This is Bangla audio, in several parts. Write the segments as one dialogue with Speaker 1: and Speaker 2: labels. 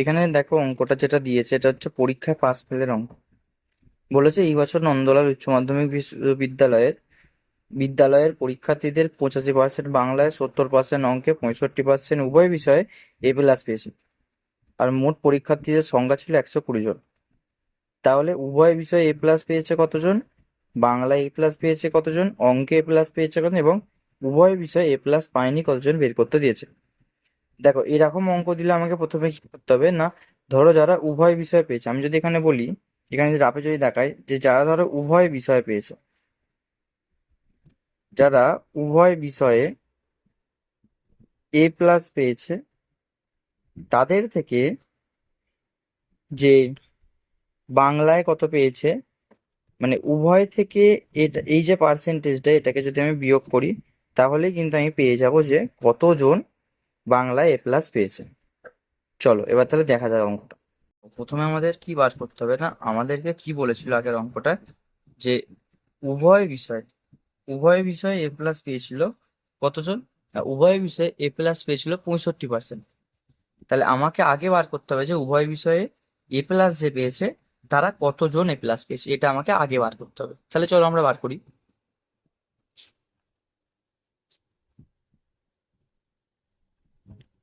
Speaker 1: এখানে দেখো অঙ্কটা যেটা দিয়েছে, এটা হচ্ছে পরীক্ষায় পাস ফেলের অঙ্ক। বলেছে, এই বছর নন্দলাল উচ্চ মাধ্যমিক বিশ্ববিদ্যালয়ের বিদ্যালয়ের পরীক্ষার্থীদের পঁচাশি পার্সেন্ট বাংলায় সত্তর পার্সেন্ট অঙ্কে পঁয়ষট্টি পার্সেন্ট উভয় বিষয়ে এ প্লাস পেয়েছে। আর মোট পরীক্ষার্থীদের সংখ্যা ছিল একশো কুড়ি জন। তাহলে উভয় বিষয়ে এ প্লাস পেয়েছে কতজন? বাংলায় এ প্লাস পেয়েছে কতজন? অঙ্কে এ প্লাস পেয়েছে কত এবং উভয় বিষয়ে এ প্লাস পায়নি কতজন বের করতে দিয়েছে। দেখো, এরকম অঙ্ক দিলে আমাকে প্রথমে কি করতে হবে না, ধরো যারা উভয় বিষয় পেয়েছে, আমি যদি এখানে বলি, এখানে যদি রাপে যদি দেখাই যে যারা ধরো উভয় বিষয় পেয়েছে, যারা উভয় বিষয়ে এ প্লাস পেয়েছে, তাদের থেকে যে বাংলায় কত পেয়েছে মানে উভয় থেকে এটা, এই যে পার্সেন্টেজটা এটাকে যদি আমি বিয়োগ করি তাহলে কিন্তু আমি পেয়ে যাব যে কতজন বাংলায় এ প্লাস পেয়েছে চলো, এবার তাহলে দেখা যাক অঙ্কটা। প্রথমে আমাদের কি বার করতে হবে না? আমাদেরকে কি বলেছিল আগের অঙ্কটা যে উভয় বিষয়, উভয় বিষয়ে এ প্লাস পেয়েছিল কতজন? উভয় বিষয়ে এ প্লাস পেয়েছিল পঁয়ষট্টি পার্সেন্ট তাহলে আমাকে আগে বার করতে হবে যে উভয় বিষয়ে এ প্লাস যে পেয়েছে, তারা কতজন এ প্লাস পেয়েছে? এটা আমাকে আগে বার করতে হবে। তাহলে চলো আমরা বার করি।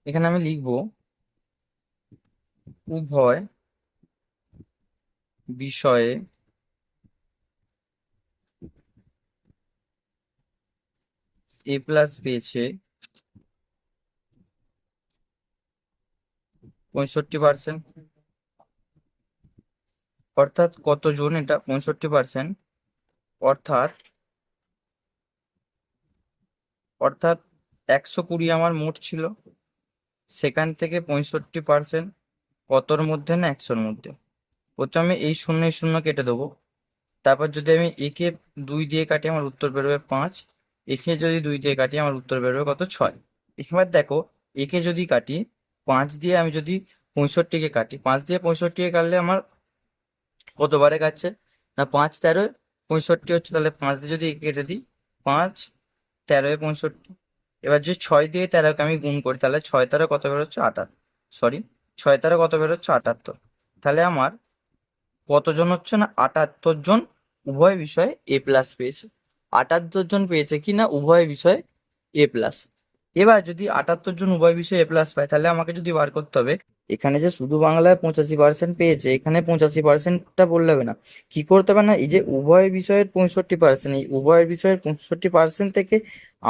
Speaker 1: এখানে আমি লিখব উভয় বিষয়ে এ প্লাস পেয়েছে পঁয়ষট্টি পার্সেন্ট। অর্থাৎ কতজন এটা? পঁয়ষট্টি পার্সেন্ট। অর্থাৎ অর্থাৎ একশো কুড়ি আমার মোট ছিল। সেখান থেকে পঁয়ষট্টি পার্সেন্ট কতর মধ্যে না একশোর মধ্যে? প্রথমে আমি এই শূন্য এই শূন্য কেটে দেবো। তারপর যদি আমি একে দুই দিয়ে কাটি, আমার উত্তর বেরোবে পাঁচ। একে যদি দুই দিয়ে কাটি, আমার উত্তর বেরোবে কত? ছয়। এবার দেখো, একে যদি কাটি, পাঁচ দিয়ে আমি যদি পঁয়ষট্টিকে কাটি, পাঁচ দিয়ে পঁয়ষট্টিকে কাটলে আমার কতবারে কাটছে? না, পাঁচ তেরো পঁয়ষট্টি হচ্ছে, তাহলে পাঁচ দিয়ে যদি কেটে দিই, পাঁচ তেরোয় পঁয়ষট্টি। এবার যে ছয় দিয়ে তেরোকে আমি গুণ করি, তাহলে ছয় তেরো কত বেরোচ্ছে? আটাত সরি ছয় তেরো কত বেরোচ্ছে? আটাত্তর। তাহলে আমার কতজন হচ্ছে না? আটাত্তর জন উভয় বিষয়ে এ প্লাস পেয়েছে। আটাত্তর জন পেয়েছে কি না? উভয় বিষয়ে এ প্লাস এবার যদি আটাত্তর জন উভয় বিষয়ে এ প্লাস পায়, তাহলে আমাকে যদি বার করতে হবে এখানে যে শুধু বাংলায় পঁচাশি পার্সেন্ট পেয়েছে, এখানে পঁচাশি পার্সেন্টটা বললে হবে না। কি করতে হবে না, এই যে উভয় বিষয়ের পঁয়ষট্টি পার্সেন্ট এই উভয় বিষয়ের পঁয়ষট্টি পার্সেন্ট থেকে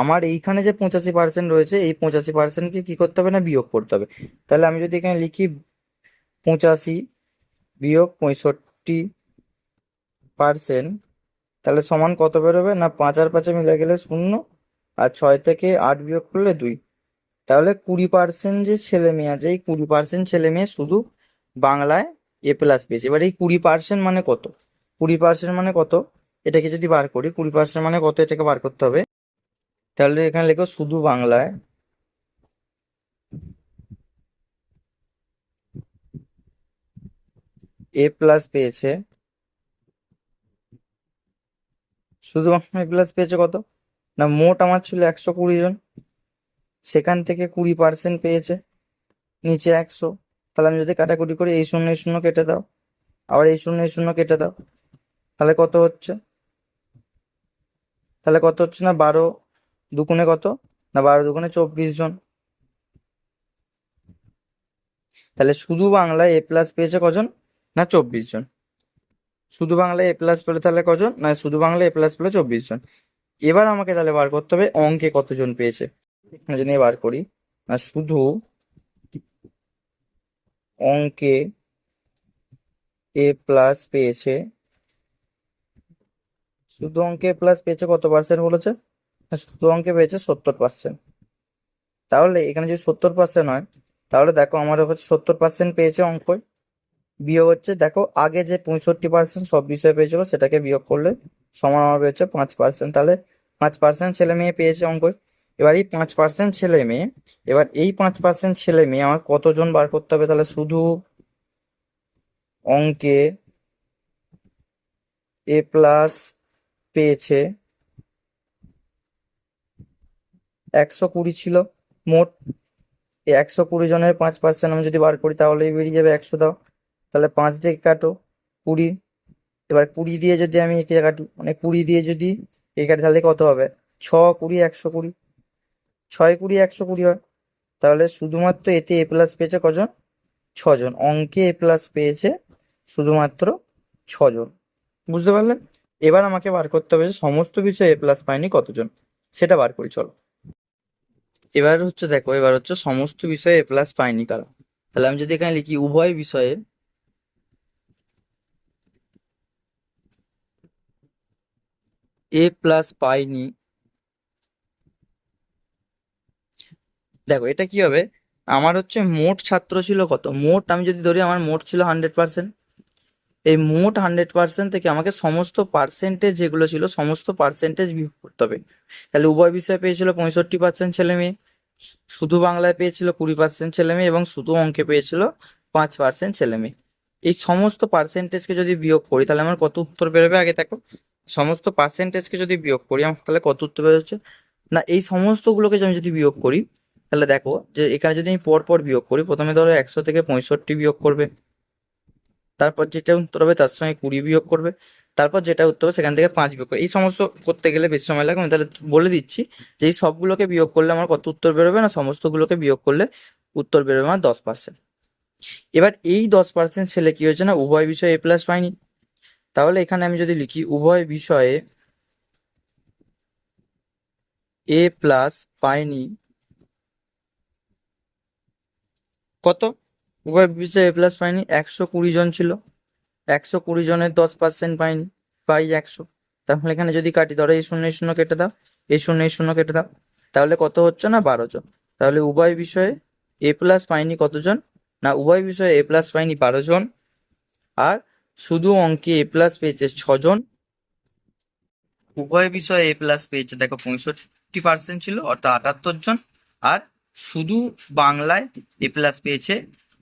Speaker 1: আমার এইখানে যে পঁচাশি পার্সেন্ট রয়েছে, এই পঁচাশি পার্সেন্টকে কি করতে হবে না, বিয়োগ করতে হবে। তাহলে আমি যদি এখানে লিখি পঁচাশি বিয়োগ পঁয়ষট্টি পার্সেন্ট তাহলে সমান কত বেরোবে না, পাঁচ আর পাঁচে মিলে গেলে শূন্য, আর ছয় থেকে আট বিয়োগ করলে দুই। তাহলে কুড়ি পার্সেন্ট যে ছেলে মেয়ে আছে, এই কুড়ি পার্সেন্ট ছেলে মেয়ে শুধু বাংলায় এ প্লাস পেয়েছে। এবার এই কুড়ি পার্সেন্ট মানে কত? কুড়ি পার্সেন্ট মানে কত? এটাকে যদি বার করি, কুড়ি পার্সেন্ট মানে কত? এটাকে বার করতে হবে। তাহলে এখানে লেখো শুধু বাংলায় এ প্লাস পেয়েছে। শুধু বাংলা এ প্লাস পেয়েছে কত? না মোট আমার ছিল একশো কুড়ি জন। সেখান থেকে কুড়ি পার্সেন্ট পেয়েছে, নিচে একশো। তাহলে আমি যদি কাটাকুটি করি, এই শূন্য এই শূন্য কেটে দাও। আবার এই শূন্য এই শূন্য কেটে দাও। তাহলে কত হচ্ছে? তাহলে কত হচ্ছে না? বারো দুগুণে কত? না, বারো দুগুণে চব্বিশ জন। তাহলে শুধু বাংলায় এ প্লাস পেয়েছে কজন? না, চব্বিশ জন। শুধু বাংলায় এ প্লাস পেলে তাহলে কজন? না, শুধু বাংলায় এ প্লাস পেলে চব্বিশ জন। এবার আমাকে তাহলে বার করতে হবে, অঙ্কে কতজন পেয়েছে? যদি বার করি না শুধু অঙ্কে এ প্লাস পেয়েছে, শুধু অঙ্কে প্লাস পেয়েছে কত পার্সেন্ট বলেছে? শুধু অঙ্কে পেয়েছে সত্তর পার্সেন্ট তাহলে এখানে যদি সত্তর পার্সেন্ট হয়, তাহলে দেখো আমার হচ্ছে সত্তর পার্সেন্ট পেয়েছে অঙ্ক, বিয়োগ হচ্ছে দেখো আগে যে পঁয়ষট্টি পার্সেন্ট সব বিষয়ে পেয়েছিল, সেটাকে বিয়োগ করলে সমান আমার পেয়েছে পাঁচ পার্সেন্ট তাহলে পাঁচ পার্সেন্ট ছেলে মেয়ে পেয়েছে অঙ্ক এবার এই পাঁচ পার্সেন্ট ছেলে মেয়ে, এবার এই পাঁচ পার্সেন্ট ছেলে মেয়ে আমার কতজন বার করতে হবে? তাহলে শুধু অঙ্কে এ প্লাস পেয়েছে একশো কুড়ি ছিল, মোট একশো কুড়ি জনের পাঁচ পার্সেন্ট আমি যদি বার করি তাহলেই বেরিয়ে যাবে একশো দাও। তাহলে পাঁচ দিয়ে কাটো কুড়ি, এবার কুড়ি দিয়ে যদি আমি একে কাটি মানে কুড়ি দিয়ে যদি এ কাটি তাহলে কত হবে? ছ কুড়ি, একশো কুড়ি। ছয় কুড়ি, একশো কুড়ি হয়। তাহলে শুধুমাত্র এতে এ প্লাস পেয়েছে কজন? ছজন। অঙ্কে এ প্লাস পেয়েছে শুধুমাত্র ছজন। বুঝতে পারলেন? এবার আমাকে বার করতে হবে সমস্ত বিষয়ে এ প্লাস পায়নি কতজন? সেটা বার করি, চলো। এবার হচ্ছে দেখো, এবার হচ্ছে সমস্ত বিষয়ে এ প্লাস পায়নি কারা? তাহলে আমি যদি এখানে লিখি উভয় বিষয়ে, এ প্লাস পাইনি দেখো, এটা কি হবে? আমার হচ্ছে মোট ছাত্র ছিল কত? মোট আমি যদি ধরি, আমার মোট ছিল হান্ড্রেড পার্সেন্ট এই মোট হান্ড্রেড পার্সেন্ট থেকে আমাকে সমস্ত পার্সেন্টেজ যেগুলো ছিল, সমস্ত পার্সেন্টেজ বিয়োগ করতে হবে। তাহলে উভয় বিষয়ে পেয়েছিল পঁয়ষট্টি পার্সেন্ট ছেলে মেয়ে, শুধু বাংলায় পেয়েছিল কুড়ি পার্সেন্ট ছেলে মেয়ে এবং শুধু অঙ্কে পেয়েছিল পাঁচ পার্সেন্ট ছেলে মেয়ে। এই সমস্ত পার্সেন্টেজকে যদি বিয়োগ করি, তাহলে আমার কত উত্তর বেরোবে আগে দেখো? সমস্ত পার্সেন্টেজকে যদি বিয়োগ করি, আমার তাহলে কত উত্তর বেরোচ্ছে? না, এই সমস্তগুলোকে আমি যদি বিয়োগ করি তাহলে দেখো যে এখানে যদি আমি পর পর বিয়োগ করি, প্রথমে ধরো একশো থেকে পঁয়ষট্টি বিয়োগ করবে। তারপর যেটা উত্তর হবে তার সঙ্গে কুড়ি বিয়োগ করবে। তারপর যেটা উত্তর হবে সেখান থেকে পাঁচ বিয়োগ করবে। এই সমস্ত করতে গেলে বেশি সময় লাগবে। আমি তাহলে বলে দিচ্ছি যে এই সবগুলোকে বিয়োগ করলে আমার কত উত্তর বেরোবে না সমস্তগুলোকে বিয়োগ করলে উত্তর বেরোবে আমার দশ পার্সেন্ট এবার এই দশ পার্সেন্ট ছেলে কি হয়েছে না? উভয় বিষয়ে এ প্লাস পায়নি তাহলে এখানে আমি যদি লিখি উভয় বিষয়ে এ প্লাস পায়নি কত? উভয় বিষয়ে এ প্লাস পাইনি একশো কুড়ি জন ছিল। একশো কুড়ি জনের দশ পার্সেন্ট পাইনি পাই একশো। তাহলে এখানে যদি কাটি, ধরো এই শূন্য শূন্য কেটে দাও, এই শূন্য শূন্য কেটে দাও, তাহলে কত হচ্ছে না? বারো জন। তাহলে উভয় বিষয়ে এ প্লাস পাইনি কতজন না, উভয় বিষয়ে এ প্লাস পাইনি বারো জন। আর শুধু অঙ্কে এ প্লাস পেয়েছে ছজন উভয় বিষয়ে এ প্লাস পেয়েছে, দেখো পঁয়ষট্টি পার্সেন্ট ছিল, অর্থাৎ আটাত্তর জন। আর শুধু বাংলায় এ প্লাস পেয়েছে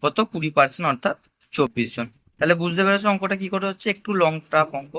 Speaker 1: কত? কুড়ি পার্সেন্ট অর্থাৎ চব্বিশ জন। তাহলে বুঝতে পেরেছ অঙ্কটা কি করে হচ্ছে? একটু লং টাপ অঙ্ক।